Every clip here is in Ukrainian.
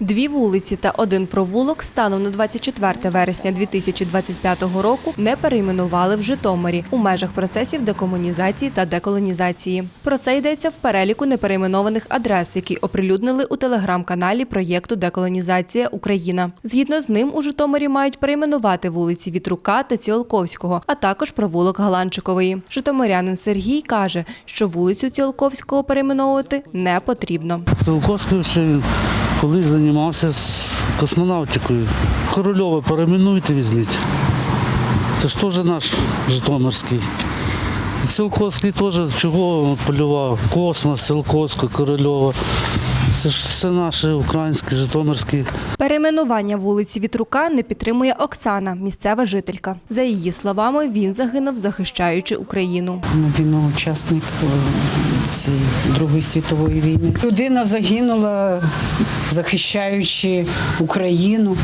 Дві вулиці та один провулок станом на 24 вересня 2025 року не перейменували в Житомирі у межах процесів декомунізації та деколонізації. Про це йдеться в переліку неперейменованих адрес, які оприлюднили у телеграм-каналі проєкту Деколонізація Україна. Згідно з ним, у Житомирі мають перейменувати вулиці Вітрука та Ціолковського, а також провулок Галанчикової. Житомирянин Сергій каже, що вулицю Ціолковського перейменовувати не потрібно. Циолковський ще колись займався з космонавтикою. Корольова перейменуйте, візьміть. Це ж теж наш Житомирський. І теж чого полював? Космос, Циолковська, Корольова. Це ж все наші українські, житомирські. Перейменування вулиці Вітрука не підтримує Оксана, місцева жителька. За її словами, він загинув, захищаючи Україну. Ну, Він учасник е, цієї Другої світової війни. Людина загинула, захищаючи Україну.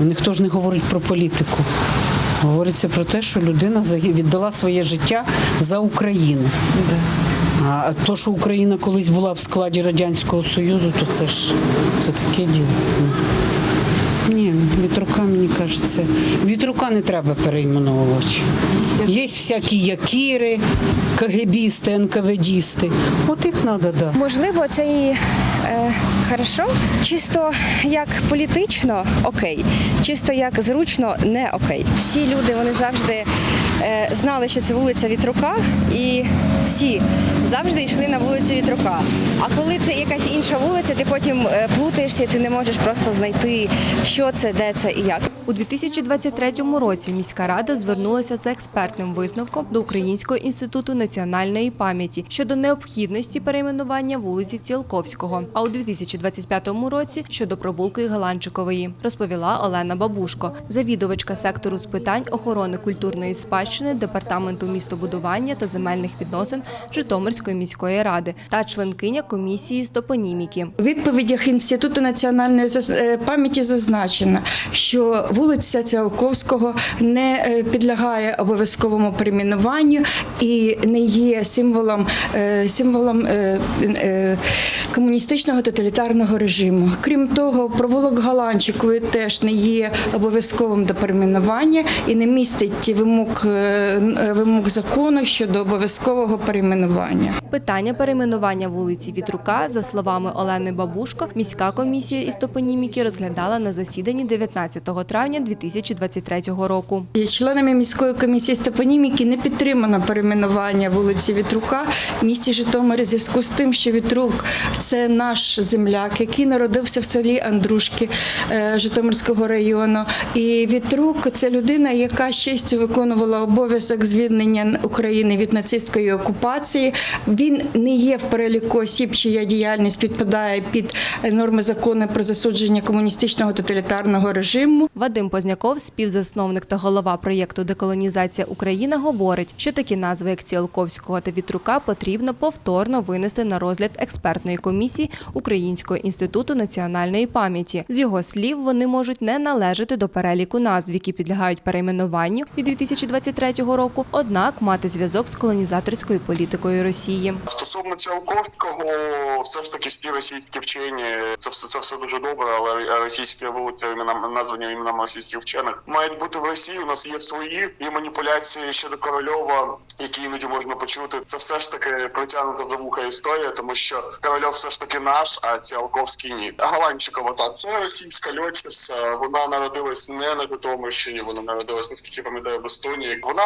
Ніхто ж не говорить про політику. Говориться про те, що людина віддала своє життя за Україну. А то, що Україна колись була в складі Радянського Союзу, то це ж це таке діло. Ні, вітрука, мені кажеться, вітрука не треба перейменовувати. Є всякі якіри, КГБісти, НКВДісти. От їх треба, так. Да. Можливо, це і е, чисто як політично окей, чисто як зручно не окей. Всі люди вони завжди знали, що це вулиця Вітрука, і всі завжди йшли на вулицю Вітрука. А коли це якась інша вулиця, ти потім е, плутаєшся, ти не можеш просто знайти, що це, де це і як. У 2023 році міська рада звернулася за експертним висновком до Українського інституту національної пам'яті щодо необхідності перейменування вулиці Ціолковського. А у 2025 році щодо провулку і Галанчикової, розповіла Олена Бабушко, завідувачка сектору з питань охорони культурної спадщини департаменту містобудування та земельних відносин Житомирської міської ради та членкиня комісії з топоніміки. У відповідях Інституту національної е, пам'яті зазначено, що вулиця Ціолковського не е, підлягає обов'язковому перейменуванню і не є символом, е, символом е, комуністичного тоталітарного режиму. Крім того, провулок Галанчикової теж не є обов'язковим до перейменування і не містить вимог, е, е, вимог закону щодо обов'язкового перейменування. Питання перейменування вулиці Вітрука, за словами Олени Бабушко, міська комісія із топоніміки розглядала на засіданні 19 травня 2023 року. Членами міської комісії з топоніміки не підтримано перейменування вулиці Вітрука в місті Житомирі зв'язку з тим, що Вітрук це наш земляк, який народився в селі Андрушки е, Житомирського району. І Вітрук це людина, яка з честю виконувала обов'язок звільнення України від нацистської окупації. Він не є в переліку осіб, чия діяльність підпадає під норми закону про засудження комуністичного тоталітарного режиму. Вадим Позняков, співзасновник та голова проєкту Деколонізація Україна, говорить, що такі назви, як Ціолковського та Вітрука, потрібно повторно винести на розгляд експертної комісії Українського інституту національної пам'яті. З його слів, вони можуть не належати до переліку назв, які підлягають перейменуванню від 2023 року, однак мати зв'язок з колонізаторською політикою Росії. Стосовно Ціолковського, все ж таки всі російські вчені, це все це все дуже добре, але російські вулиці імена названі іменами російських вчених мають бути в Росії. У нас є свої і маніпуляції щодо Корольова, які іноді можна почути. Це все ж таки притягнута за вуха історія, тому що Корольов все ж таки наш, а Ціолковський ні. Галанчикова та це російська льотчиця. Вона народилась не на Житомирщині, вона народилась наскільки пам'ятаю в Естонії. Вона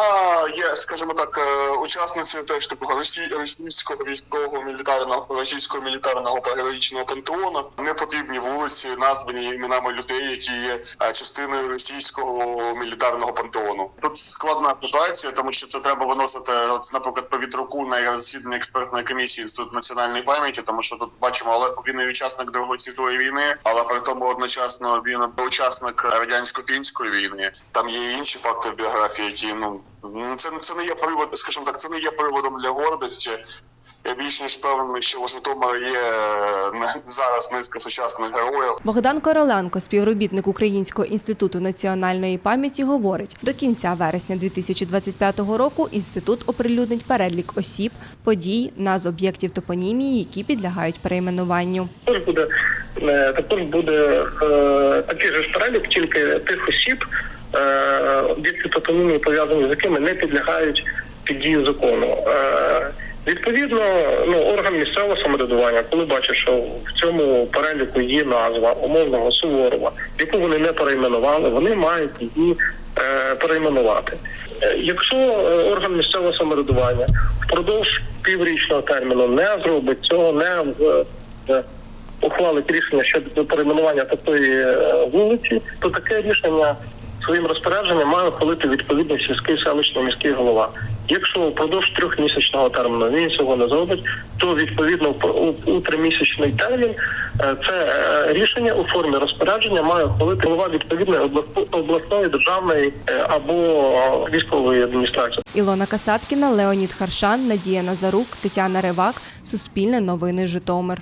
є, скажімо так, е, учасницею теж такого росі... російського військового мілітарного російського мілітарного та героїчного пантеону. Не потрібні вулиці, названі іменами людей, які є е, частиною російського мілітарного пантеону. Тут складна ситуація, тому що це треба виносити, от, наприклад, повітруку на засідання експертної комісії інституту національної пам'яті, тому що тут бачимо, але він і учасник Другої світової війни, але при тому одночасно він учасник радянсько-фінської війни. Там є інші факти біографії, які ну це це не є привод, скажімо так, це не є приводом для гордості. Я більш ніж впевнений, що у Житомира є е, зараз низка сучасних героїв. Богдан Короленко, співробітник Українського інституту національної пам'яті, говорить, до кінця вересня 2025 року інститут оприлюднить перелік осіб, подій, назв об'єктів топонімії, які підлягають перейменуванню. також буде е, також буде е, такий же перелік тільки тих осіб, е, об'єкти топонімії пов'язані з якими не підлягають під дію закону. Е, Відповідно, ну орган місцевого самоврядування, коли бачить, що в цьому переліку є назва умовного Суворова, яку вони не перейменували, вони мають її е, перейменувати. Е, Якщо е, орган місцевого самоврядування впродовж піврічного терміну не зробить цього, не в- е, ухвалить рішення щодо перейменування такої е, вулиці, то таке рішення своїм розпорядженням має ухвалити відповідний сільський селищний міський голова. Якщо впродовж трьохмісячного терміну він цього не зробить, то відповідно у, тримісячний термін е, це е, рішення у формі розпорядження має ухвалити голова відповідної обласної, державної е, або військової адміністрації. Ілона Касаткіна, Леонід Харшан, Надія Назарук, Тетяна Ривак. Суспільне новини Житомир.